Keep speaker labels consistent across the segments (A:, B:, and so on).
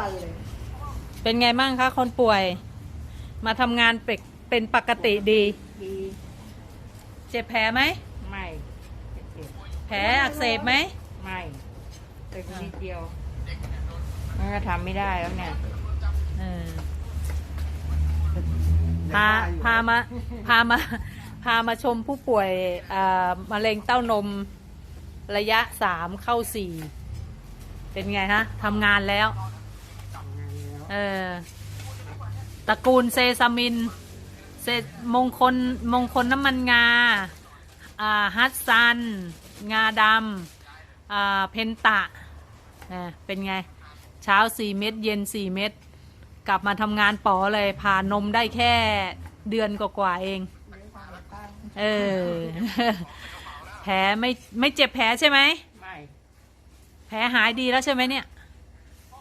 A: ไปเลย
B: เป็นไงบ้างคะคนป่วย มาทำงานเป็นเป็นปกติดี
C: ดี
B: เจ็บแผลไหม
C: ไม่เจ็บ
B: แผลอักเสบไหม
C: ไม่เป็นนิดเดียวมันก็ทำไม่ได้แล้วเนี่ย
B: เออพาพามาพามาพามาชมผู้ป่วยอ่ามะเร็งเต้านมระยะสามเข้าสี่เป็นไงฮะทำงานแล้ว
C: ทำงานแล้ว
B: เออตระกูลเซซามิน เซมงคลมงคลน้ำมันงาอ่าฮัตซัน งาดำอ่าเพนตะเออเป็นไง เช้าสี่เม็ดเย็นสี่เม็ดกลับมาทำงานป๋อเลยผ่านมได้แค่เดือนกว่าๆเอง เออ แผลไม่ไม่เจ็บแผลใช่ไหม
C: ไม่
B: แผลหายดีแล้วใช่ไหมเนี่ย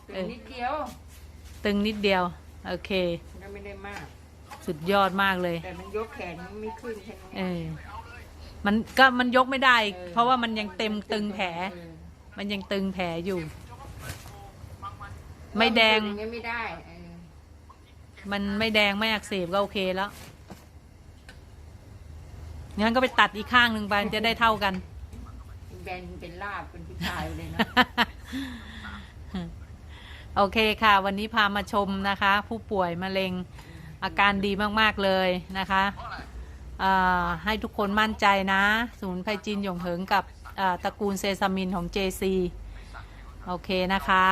C: เป็นนิดเดียว
B: ตึงนิดเดียว โอเค
C: ก็ไม่ได้มาก
B: สุดยอดมากเลย
C: แต่มันยกแขนไม่ขึ้นแค่
B: เอ
C: นี้
B: อมันก็มันยกไม่ได้
C: ออ
B: เพราะว่ามันยังเต็มตึงแผล
C: เออ
B: มันยังตึงแผลอยู่ ไม่แดง
C: อย่างเงี้ยไม่ได้เออ
B: มันไม่แดงไม่อักเสบก็โอเคแล้วงั้นก็ไปตัดอีกข้างหนึ่งไปจะได้เท่ากัน
C: แบนเป็นลาบเป็นผู้ชายเลยนะ
B: โอเคค่ะ วันนี้พามาชมนะคะ ผู้ป่วยมะเร็งอาการดีมาก ๆ เลยนะคะให้ทุกคนมั่นใจนะ ศูนย์ไพรจีนหยงเหิงกับตระกูลเซซามินของ JC โอเคนะคะ